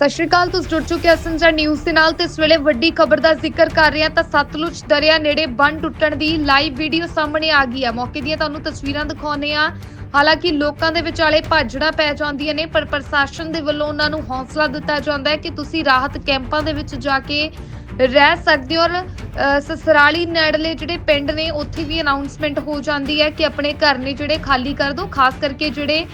ਸਤਿ ਸ਼੍ਰੀ ਅਕਾਲ, ਤੁਸੀਂ ਜੁੜ ਚੁੱਕੇ ਹੋ ਸੰਜਾ ਨਿਊਜ਼ ਦੇ ਨਾਲ ਤੇ ਇਸ ਵੇਲੇ ਵੱਡੀ ਖਬਰ ਦਾ ਜ਼ਿਕਰ ਕਰ ਰਹੇ ਹਾਂ ਤਾਂ ਸਤਲੁਜ ਦਰਿਆ ਨੇੜੇ ਬੰਨ ਟੁੱਟਣ ਦੀ ਲਾਈਵ ਵੀਡੀਓ ਸਾਹਮਣੇ ਆ ਗਈ ਹੈ। ਮੌਕੇ ਦੀਆਂ ਤੁਹਾਨੂੰ ਤਸਵੀਰਾਂ ਦਿਖਾਉਂਦੇ ਆ ਹਾਲਾਂਕਿ ਲੋਕਾਂ ਦੇ ਵਿਚਾਲੇ ਭਾਜੜਾਂ ਪੈ ਜਾਂਦੀਆਂ ਨੇ, ਪਰ ਪ੍ਰਸ਼ਾਸਨ ਦੇ ਵੱਲੋਂ ਉਹਨਾਂ ਨੂੰ ਹੌਸਲਾ ਦਿੱਤਾ ਜਾਂਦਾ ਹੈ ਕਿ ਤੁਸੀਂ ਰਾਹਤ ਕੈਂਪਾਂ ਦੇ ਵਿੱਚ ਜਾ ਕੇ ਰਹਿ ਸਕਦੇ ਹੋ ਔਰ ਸਸਰਾਲੀ ਨੇੜਲੇ ਜਿਹੜੇ ਪਿੰਡ ਨੇ, ਉੱਥੇ ਵੀ ਅਨਾਉਂਸਮੈਂਟ ਹੋ ਜਾਂਦੀ ਹੈ ਕਿ ਆਪਣੇ ਘਰ ਨੇ ਜਿਹੜੇ ਖਾਲੀ ਕਰ ਦਿਓ ਖਾਸ ਕਰਕੇ ਜਿਹੜੇ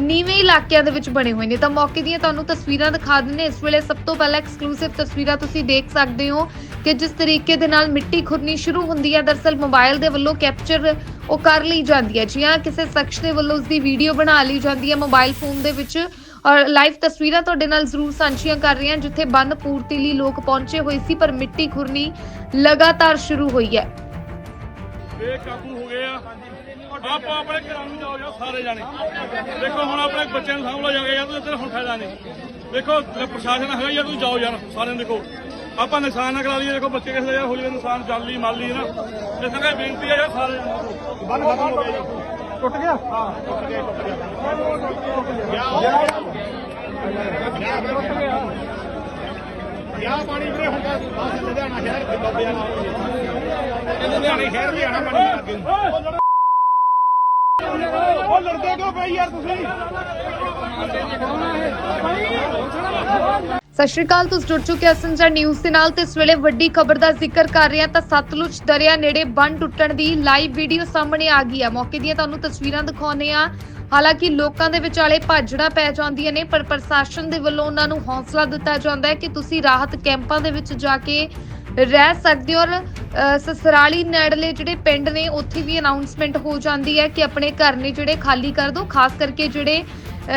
ਨੀਵੇਂ ਇਲਾਕਿਆਂ ਦੇ ਵਿੱਚ ਬਣੇ ਹੋਏ ਨੇ। ਤਾਂ ਮੌਕੇ ਦੀਆਂ ਤੁਹਾਨੂੰ ਤਸਵੀਰਾਂ ਦਿਖਾ ਦਿੰਨੇ ਇਸ ਵੇਲੇ ਸਭ ਤੋਂ ਪਹਿਲਾਂ ਐਕਸਕਲੂਸਿਵ ਤਸਵੀਰਾਂ ਤੁਸੀਂ ਦੇਖ ਸਕਦੇ ਹੋ ਕਿ ਜਿਸ ਤਰੀਕੇ ਦੇ ਨਾਲ ਮਿੱਟੀ ਖੁਰਨੀ ਸ਼ੁਰੂ ਹੁੰਦੀ ਹੈ, ਦਰਸਲ ਮੋਬਾਈਲ ਦੇ ਵੱਲੋਂ ਕੈਪਚਰ ਉਹ ਕਰ ਲਈ ਜਾਂਦੀ ਹੈ। ਜੀ ਹਾਂ, ਕਿਸੇ ਸ਼ਖਸ ਦੇ ਵੱਲੋਂ ਉਸ ਦੀ ਵੀਡੀਓ ਬਣਾ ਲਈ ਜਾਂਦੀ ਹੈ। ਮੋਬਾਈਲ ਫੋਨ ਦੇ ਵਿੱਚ ਔਰ ਲਾਈਵ ਤਸਵੀਰਾਂ ਤੁਹਾਡੇ ਨਾਲ ਜ਼ਰੂਰ ਸਾਂਝੀਆਂ ਕਰ ਰਹੇ ਹਾਂ ਜਿੱਥੇ ਬੰਨ ਪੂਰਤੀ ਲਈ ਲੋਕ ਪਹੁੰਚੇ ਹੋਏ ਸੀ ਪਰ ਮਿੱਟੀ ਖੁਰਨੀ ਲਗਾਤਾਰ ਸ਼ੁਰੂ ਹੋਈ ਹੈ। ਬੇਕਾਬੂ ਹੋ ਗਏ ਆ। ਆਪੋ ਆਪਣੇ ਘਰਾਂ ਨੂੰ ਜਾਓ ਜਾ ਸਾਰੇ ਜਾਣੇ। ਦੇਖੋ ਹੁਣ ਆਪਣੇ ਬੱਚਿਆਂ ਨੂੰ ਸਾਂਭ ਲਓ ਜਾਗੇ ਜਾਂ ਤੂੰ ਇੱਧਰ ਹੁਣ ਫਾਇਦਾ ਨਹੀਂ। ਦੇਖੋ ਪ੍ਰਸ਼ਾਸਨ ਹੈਗਾ ਜਾਂ ਤੂੰ ਜਾਓ ਯਾਰ ਸਾਰਿਆਂ ਨੂੰ ਦੇਖੋ। ਆਪਾਂ ਨੁਕਸਾਨ ਨਾ ਕਰਾ ਲਈਏ ਦੇਖੋ ਬੱਚੇ ਕਿਸੇ ਦਾ ਯਾਰ ਹੋਲੀ ਦਾ ਨੁਕਸਾਨ ਜਾਨ ਲਈ ਮਾਲ ਲਈ ਨਾ। ਇਸ ਕਰਕੇ ਬੇਨਤੀ ਹੈ ਯਾਰ ਸਾਰੇ ਬੰਨ ਖਤਮ ਹੋ ਗਿਆ ਜੀ। ਟੁੱਟ ਗਿਆ? ਹਾਂ ਟੁੱਟ ਗਿਆ ਟੁੱਟ ਯਾ ਪਾਣੀ ਵੀਰੇ ਹੁਣ ਬਸ ਲੁਧਿਆਣਾ ਸ਼ਹਿਰ ਦੇ ਬੱਬੇ ਵਾਲਾ ਲੁਧਿਆਣੇ ਸ਼ਹਿਰ ਵੀ ਆਣਾ ਪਾਣੀ ਲੱਗੇ ਉਹ ਲੜਦੇ ਕਿਉਂ ਪਏ ਯਾਰ ਤੁਸੀਂ? ਸਤਿ ਸ਼੍ਰੀ ਅਕਾਲ, ਤੁਸੀਂ ਜੁੜ ਚੁੱਕੇ ਹੋ ਸੰਜਾ ਨਿਊਜ਼ ਦੇ ਨਾਲ ਤੇ ਇਸ ਵੇਲੇ ਵੱਡੀ ਖਬਰ ਦਾ ਜ਼ਿਕਰ ਕਰ ਰਹੇ ਹਾਂ ਤਾਂ ਸਤਲੁਜ ਦਰਿਆ ਨੇੜੇ ਬੰਨ ਟੁੱਟਣ ਦੀ ਲਾਈਵ ਵੀਡੀਓ ਸਾਹਮਣੇ ਆ ਗਈ ਹੈ ਮੌਕੇ ਦੀਆਂ ਤੁਹਾਨੂੰ ਤਸਵੀਰਾਂ ਦਿਖਾਉਂਦੇ ਆ ਹਾਲਾਂਕਿ ਲੋਕਾਂ ਦੇ ਵਿਚਾਲੇ ਭਾਜੜਾਂ ਪੈ ਜਾਂਦੀਆਂ ਨੇ ਪਰ ਪ੍ਰਸ਼ਾਸਨ ਦੇ ਵੱਲੋਂ ਉਹਨਾਂ ਨੂੰ ਹੌਸਲਾ ਦਿੱਤਾ ਜਾਂਦਾ ਹੈ ਕਿ ਤੁਸੀਂ ਰਾਹਤ ਕੈਂਪਾਂ ਦੇ ਵਿੱਚ ਜਾ ਕੇ ਰਹਿ ਸਕਦੇ ਹੋ ਔਰ ਅ, ਸਸਰਾਲੀ ਨੇੜਲੇ ਜਿਹੜੇ ਪਿੰਡ ਨੇ ਉੱਥੇ ਵੀ ਅਨਾਉਂਸਮੈਂਟ ਹੋ ਜਾਂਦੀ ਹੈ ਕਿ ਆਪਣੇ ਘਰ ਨੇ ਜਿਹੜੇ ਖਾਲੀ ਕਰ ਦਿਓ ਖਾਸ ਕਰਕੇ ਜਿਹੜੇ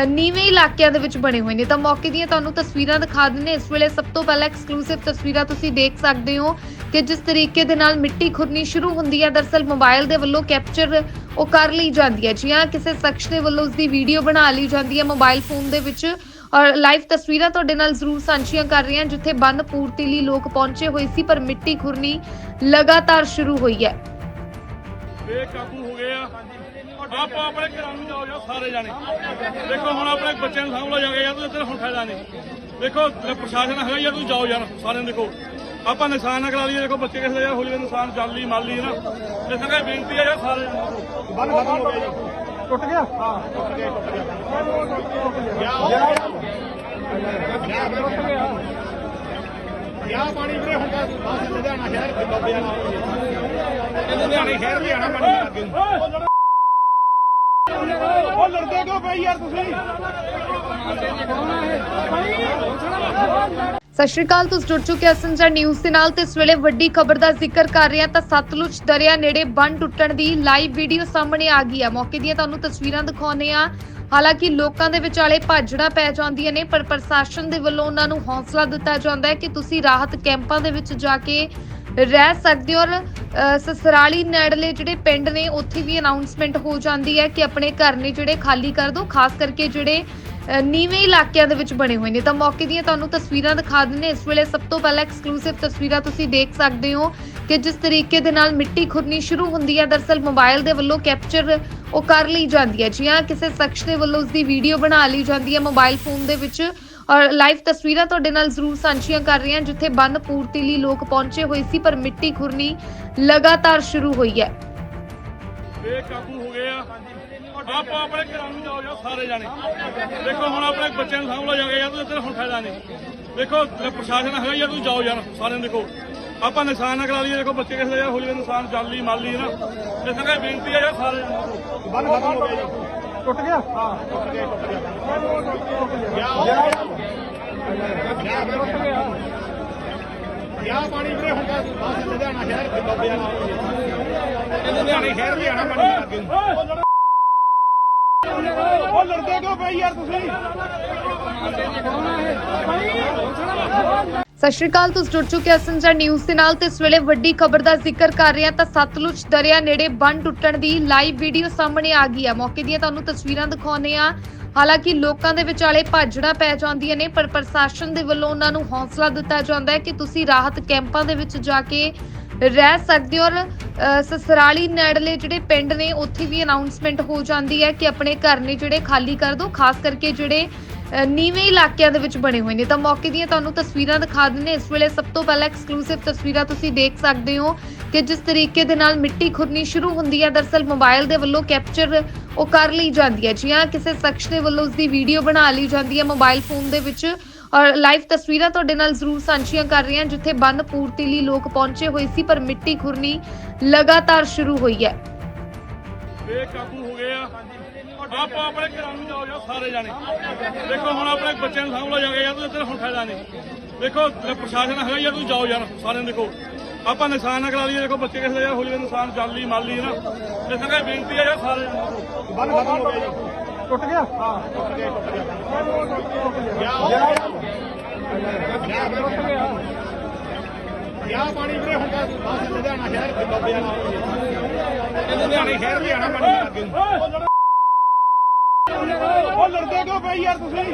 ਨੀਵੇਂ ਇਲਾਕਿਆਂ ਦੇ ਵਿੱਚ ਬਣੇ ਹੋਏ ਨੇ। ਤਾਂ ਮੌਕੇ ਦੀਆਂ ਤੁਹਾਨੂੰ ਤਸਵੀਰਾਂ ਦਿਖਾ ਦਿੰਨੇ ਇਸ ਵੇਲੇ ਸਭ ਤੋਂ ਪਹਿਲਾਂ ਐਕਸਕਲੂਸਿਵ ਤਸਵੀਰਾਂ ਤੁਸੀਂ ਦੇਖ ਸਕਦੇ ਹੋ ਕਿ ਜਿਸ ਤਰੀਕੇ ਦੇ ਨਾਲ ਮਿੱਟੀ ਖੁਰਨੀ ਸ਼ੁਰੂ ਹੁੰਦੀ ਹੈ, ਦਰਸਲ ਮੋਬਾਈਲ ਦੇ ਵੱਲੋਂ ਕੈਪਚਰ ਉਹ ਕਰ ਲਈ ਜਾਂਦੀ ਹੈ। ਜੀ ਕਿਸੇ ਸ਼ਖਸ ਦੇ ਵੱਲੋਂ ਉਸ ਦੀ ਵੀਡੀਓ ਬਣਾ ਲਈ ਜਾਂਦੀ ਹੈ ਮੋਬਾਈਲ ਫੋਨ ਦੇ ਵਿੱਚ। ਔਰ ਲਾਈਵ ਤਸਵੀਰਾਂ ਤੁਹਾਡੇ ਨਾਲ ਜ਼ਰੂਰ ਸਾਂਝੀਆਂ ਕਰ ਰਹੇ ਹਾਂ, ਜਿੱਥੇ ਬੰਦ ਪੂਰਤੀ ਲਈ ਲੋਕ ਪਹੁੰਚੇ ਹੋਏ ਸੀ, ਪਰ ਮਿੱਟੀ ਖੁਰਨੀ ਲਗਾਤਾਰ ਸ਼ੁਰੂ ਹੋਈ ਹੈ। ਬੇਕਾਬੂ ਹੋ ਗਏ ਆ ਆਪੋ ਆਪਣੇ ਘਰਾਂ ਨੂੰ ਜਾਓ ਜਾ ਸਾਰੇ ਜਾਣੇ। ਦੇਖੋ ਹੁਣ ਆਪਣੇ ਬੱਚਿਆਂ ਨੂੰ ਸਾਂਭ ਲਓ ਜਾਗੇ ਜਾਂ ਤੂੰ ਇੱਧਰ ਹੁਣ ਫਾਇਦਾ ਨਹੀਂ। ਦੇਖੋ ਪ੍ਰਸ਼ਾਸਨ ਹੈਗਾ ਜਾਂ ਤੂੰ ਜਾਓ ਯਾਰ ਸਾਰਿਆਂ ਨੂੰ ਦੇਖੋ। ਆਪਾਂ ਨੁਕਸਾਨ ਨਾ ਕਰਾ ਲਈਏ ਦੇਖੋ ਬੱਚੇ ਕਿਸੇ ਦਾ ਯਾਰ ਹੋਲੀ ਦਾ ਨੁਕਸਾਨ ਜਾਨ ਲਈ ਮਾਲ ਲਈ ਨਾ। ਇਸ ਕਰਕੇ ਬੇਨਤੀ ਹੈ ਯਾਰ ਸਾਰੇ ਬੰਨ ਖਤਮ ਹੋ ਗਿਆ ਟੁੱਟ ਗਿਆ? ਹਾਂ ਟੁੱਟ ਗਿਆ ਟੁੱਟ ਯਾ ਪਾਣੀ ਵੀਰੇ ਹੁਣ ਤਾਂ ਬਸ ਲੁਧਿਆਣਾ ਸ਼ਹਿਰ ਦੇ ਬੱਬੇ ਵਾਲਾ ਲੁਧਿਆਣੇ ਸ਼ਹਿਰ ਵੀ ਆਣਾ ਪਾਣੀ ਲੱਗੇ ਗਿਆ। ਉਹ ਲੜਦੇ ਕਿਉਂ ਪਏ ਯਾਰ ਤੁਸੀਂ? ਸਤਿ ਸ਼੍ਰੀ ਅਕਾਲ, ਤੁਸੀਂ ਜੁੜ ਚੁੱਕੇ ਹੋ ਨਿਊਜ਼ ਦੇ ਨਾਲ ਤੇ ਇਸ ਵੇਲੇ ਵੱਡੀ ਖਬਰ ਦਾ ਜ਼ਿਕਰ ਕਰ ਰਹੇ ਹਾਂ ਤਾਂ ਸਤਲੁਜ ਦਰਿਆ ਨੇੜੇ ਬੰਨ ਟੁੱਟਣ ਦੀ ਲਾਈਵ ਵੀਡੀਓ ਸਾਹਮਣੇ ਆ ਗਈ ਹੈ। ਮੌਕੇ ਦੀਆਂ ਤੁਹਾਨੂੰ ਤਸਵੀਰਾਂ ਦਿਖਾਉਂਦੇ ਆ ਹਾਲਾਂਕਿ ਲੋਕਾਂ ਦੇ ਵਿਚਾਲੇ ਭਾਜੜਾਂ ਪੈ ਜਾਂਦੀਆਂ ਨੇ, ਪਰ ਪ੍ਰਸ਼ਾਸਨ ਦੇ ਵੱਲੋਂ ਉਹਨਾਂ ਨੂੰ ਹੌਸਲਾ ਦਿੱਤਾ ਜਾਂਦਾ ਹੈ ਕਿ ਤੁਸੀਂ ਰਾਹਤ ਕੈਂਪਾਂ ਦੇ ਵਿੱਚ ਜਾ ਕੇ ਰਹਿ ਸਕਦੇ ਹੋ ਔਰ ਸਸਰਾਲੀ ਨੇੜਲੇ ਜਿਹੜੇ ਪਿੰਡ ਨੇ, ਉੱਥੇ ਵੀ ਅਨਾਉਂਸਮੈਂਟ ਹੋ ਜਾਂਦੀ ਹੈ ਕਿ ਆਪਣੇ ਘਰ ਨੇ ਜਿਹੜੇ ਖਾਲੀ ਕਰ ਦਿਓ ਖਾਸ ਕਰਕੇ ਜਿਹੜੇ ਨੀਵੇਂ ਇਲਾਕਿਆਂ ਦੇ ਵਿੱਚ ਬਣੇ ਹੋਏ ਨੇ। ਤਾਂ ਮੌਕੇ ਦੀਆਂ ਤੁਹਾਨੂੰ ਤਸਵੀਰਾਂ ਦਿਖਾ ਦਿੰਨੇ ਇਸ ਵੇਲੇ ਸਭ ਤੋਂ ਪਹਿਲਾਂ ਐਕਸਕਲੂਸਿਵ ਤਸਵੀਰਾਂ ਤੁਸੀਂ ਦੇਖ ਸਕਦੇ ਹੋ ਕਿ ਜਿਸ ਤਰੀਕੇ ਦੇ ਨਾਲ ਮਿੱਟੀ ਖੁਰਨੀ ਸ਼ੁਰੂ ਹੁੰਦੀ ਹੈ, ਦਰਸਲ ਮੋਬਾਈਲ ਦੇ ਵੱਲੋਂ ਕੈਪਚਰ ਉਹ ਕਰ ਲਈ ਜਾਂਦੀ ਹੈ। ਜੀ ਹਾਂ, ਕਿਸੇ ਸ਼ਖਸ ਦੇ ਵੱਲੋਂ ਉਸ ਦੀ ਵੀਡੀਓ ਬਣਾ ਲਈ ਜਾਂਦੀ ਹੈ। ਮੋਬਾਈਲ ਫੋਨ ਦੇ ਵਿੱਚ ਔਰ ਲਾਈਵ ਤਸਵੀਰਾਂ ਤੁਹਾਡੇ ਨਾਲ ਜ਼ਰੂਰ ਸਾਂਝੀਆਂ ਕਰ ਰਹੇ ਹਾਂ ਜਿੱਥੇ ਬੰਨ ਪੂਰਤੀ ਲਈ ਲੋਕ ਪਹੁੰਚੇ ਹੋਏ ਸੀ, ਪਰ ਮਿੱਟੀ ਖੁਰਨੀ ਲਗਾਤਾਰ ਸ਼ੁਰੂ ਹੋਈ ਹੈ। ਬੇਕਾਬੂ ਹੋ ਗਏ ਆ। ਆਪੋ ਆਪਣੇ ਘਰਾਂ ਨੂੰ ਜਾਓ ਸਾਰੇ ਜਾਣੇ। ਦੇਖੋ, ਹੁਣ ਆਪਣੇ ਬੱਚਿਆਂ ਨੂੰ ਸਾਂਭ ਜਾਗੇ ਜਾਂ ਤੂੰ ਇੱਧਰ ਹੁਣ ਫਾਇਦਾ ਨਹੀਂ। ਦੇਖੋ ਪ੍ਰਸ਼ਾਸਨ ਹੈਗਾ ਜਾਂ ਤੂੰ ਜਾਓ ਯਾਰ, ਸਾਰਿਆਂ ਨੂੰ ਦੇਖੋ। ਆਪਾਂ ਨੁਕਸਾਨ ਨਾ ਕਰਾ ਲਈਏ, ਦੇਖੋ, ਬੱਚੇ ਕਿਸੇ ਦਾ ਯਾਰ, ਹੋਲੀ ਦਾ ਨੁਕਸਾਨ ਜਾਨ ਲਈ ਨਾ। ਇਸ ਕਰਕੇ ਬੇਨਤੀ ਹੈ ਯਾਰ, ਸਾਰੇ ਬੰਨ ਖਤਮ ਹੋ ਗਿਆ ਜੀ ਟੁੱਟ ਗਿਆ? ਹਾਂ ਟੁੱਟ ਗਿਆ ਟੁੱਟ ਯਾ ਪਾਣੀ ਵੀਰੇ ਹੁਣ ਬਸ ਲੁਧਿਆਣਾ ਸ਼ਹਿਰ ਦੇ ਬੱਬੇ ਵਾਲਾ ਲੁਧਿਆਣੇ ਸ਼ਹਿਰ ਵੀ ਆਣਾ ਪਾਣੀ ਲੱਗੇ। ਉਹ ਲੜਦੇ ਕਿਉਂ ਪਈ ਯਾਰ ਤੁਸੀਂ? ਸਤਿ ਸ਼੍ਰੀ ਅਕਾਲ ਤੁਸੀਂ ਜੁੜ ਚੁੱਕੇ ਹੋ ਸੰਜਾ ਨਿਊਜ਼ ਦੇ ਨਾਲ ਤੇ ਇਸ ਵੇਲੇ ਵੱਡੀ ਖਬਰ ਦਾ ਜ਼ਿਕਰ ਕਰ ਰਹੇ ਹਾਂ ਤਾਂ ਸਤਲੁਜ ਦਰਿਆ ਨੇੜੇ ਬੰਨ ਟੁੱਟਣ ਦੀ ਲਾਈਵ ਵੀਡੀਓ ਸਾਹਮਣੇ ਆ ਗਈ ਹੈ। ਮੌਕੇ ਦੀਆਂ ਤੁਹਾਨੂੰ ਤਸਵੀਰਾਂ ਦਿਖਾਉਂਦੇ ਆ ਹਾਲਾਂਕਿ ਲੋਕਾਂ ਦੇ ਵਿਚਾਲੇ ਭਾਜੜਾਂ ਪੈ ਜਾਂਦੀਆਂ ਨੇ ਪਰ ਪ੍ਰਸ਼ਾਸਨ ਦੇ ਵੱਲੋਂ ਉਹਨਾਂ ਨੂੰ ਹੌਸਲਾ ਦਿੱਤਾ ਜਾਂਦਾ ਹੈ ਕਿ ਤੁਸੀਂ ਰਾਹਤ ਕੈਂਪਾਂ ਦੇ ਵਿੱਚ ਜਾ ਕੇ ਰਹਿ ਸਕਦੇ ਹੋ ਔਰ ਅ, ਸਸਰਾਲੀ ਨੇੜਲੇ ਜਿਹੜੇ ਪਿੰਡ ਨੇ ਉੱਥੇ ਵੀ ਅਨਾਉਂਸਮੈਂਟ ਹੋ ਜਾਂਦੀ ਹੈ ਕਿ ਆਪਣੇ ਘਰ ਨੇ ਜਿਹੜੇ ਖਾਲੀ ਕਰ ਦਿਓ ਖਾਸ ਕਰਕੇ ਜਿਹੜੇ ਨੀਵੇਂ ਇਲਾਕਿਆਂ ਦੇ ਵਿੱਚ ਬਣੇ ਹੋਏ ਨੇ। ਤਾਂ ਮੌਕੇ ਦੀਆਂ ਤੁਹਾਨੂੰ ਤਸਵੀਰਾਂ ਦਿਖਾ ਦਿੰਦੇ ਇਸ ਵੇਲੇ ਸਭ ਤੋਂ ਪਹਿਲਾਂ ਐਕਸਕਲੂਸਿਵ ਤਸਵੀਰਾਂ ਤੁਸੀਂ ਦੇਖ ਸਕਦੇ ਹੋ ਕਿ ਜਿਸ ਤਰੀਕੇ ਦੇ ਨਾਲ ਮਿੱਟੀ ਖੁਰਨੀ ਸ਼ੁਰੂ ਹੁੰਦੀ ਹੈ, ਦਰਸਲ ਮੋਬਾਈਲ ਦੇ ਵੱਲੋਂ ਕੈਪਚਰ ਉਹ ਕਰ ਲਈ ਜਾਂਦੀ ਹੈ। ਜੀ ਕਿਸੇ ਸ਼ਖਸ ਦੇ ਵੱਲੋਂ ਉਸ ਦੀ ਵੀਡੀਓ ਬਣਾ ਲਈ ਜਾਂਦੀ ਹੈ ਮੋਬਾਈਲ ਫੋਨ ਦੇ ਵਿੱਚ। ਔਰ ਲਾਈਵ ਤਸਵੀਰਾਂ ਤੁਹਾਡੇ ਨਾਲ ਜ਼ਰੂਰ ਸਾਂਝੀਆਂ ਕਰ ਰਹੇ ਹਾਂ, ਜਿੱਥੇ ਬੰਦ ਪੂਰਤੀ ਲਈ ਲੋਕ ਪਹੁੰਚੇ ਹੋਏ ਸੀ, ਪਰ ਮਿੱਟੀ ਖੁਰਨੀ ਲਗਾਤਾਰ ਸ਼ੁਰੂ ਹੋਈ ਹੈ। ਬੇਕਾਬੂ ਹੋ ਗਏ ਆ ਆਪੋ ਆਪਣੇ ਘਰਾਂ ਨੂੰ ਜਾਓ ਯਾਰ ਸਾਰੇ ਜਾਣੇ। ਦੇਖੋ ਹੁਣ ਆਪਣੇ ਬੱਚਿਆਂ ਨੂੰ ਸਾਂਭ ਲਓ ਜਾ ਕੇ ਯਾਰ ਤੁਸੀਂ ਇੱਧਰ ਹੁਣ ਫਾਇਦਾ ਨਹੀਂ। ਦੇਖੋ ਪ੍ਰਸ਼ਾਸਨ ਹੈਗਾ ਯਾਰ ਤੁਸੀਂ ਜਾਓ ਯਾਰ ਸਾਰਿਆਂ ਨੂੰ ਦੇਖੋ। ਆਪਾਂ ਨੁਕਸਾਨ ਨਾ ਕਰਾ ਲਈਏ ਦੇਖੋ ਬੱਚੇ ਕਿਸੇ ਦਾ ਯਾਰ ਹੋ ਜਾਵੇ ਨੁਕਸਾਨ ਜਾਲੀ ਮਾਲੀ ਨਾ। ਇਸ ਕਰਕੇ ਬੇਨਤੀ ਹੈ ਯਾਰ ਸਾਰੇ। ਬੰਨ ਖਤਮ ਹੋ ਗਿਆ ਟੁੱਟ ਗਿਆ? ਹਾਂ ਟੁੱਟ ਗਿਆ ਟੁੱਟ ਗਿਆ। ਯਾ ਪਾਣੀ ਵੀਰੇ ਹੁਣ ਤਾਂ ਬਸ ਲੁਧਿਆਣਾ ਸ਼ਹਿਰ ਤੇ ਡੁੱਬ ਜਾਣਾ ਇਹ ਲੁਧਿਆਣੇ ਸ਼ਹਿਰ ਵੀ ਆਣਾ ਪਾਣੀ। ਲੱਗੇ ਨੂੰ। ਉਹ ਲੜਦੇ ਕਿਉਂ ਪਈ ਯਾਰ ਤੁਸੀਂ?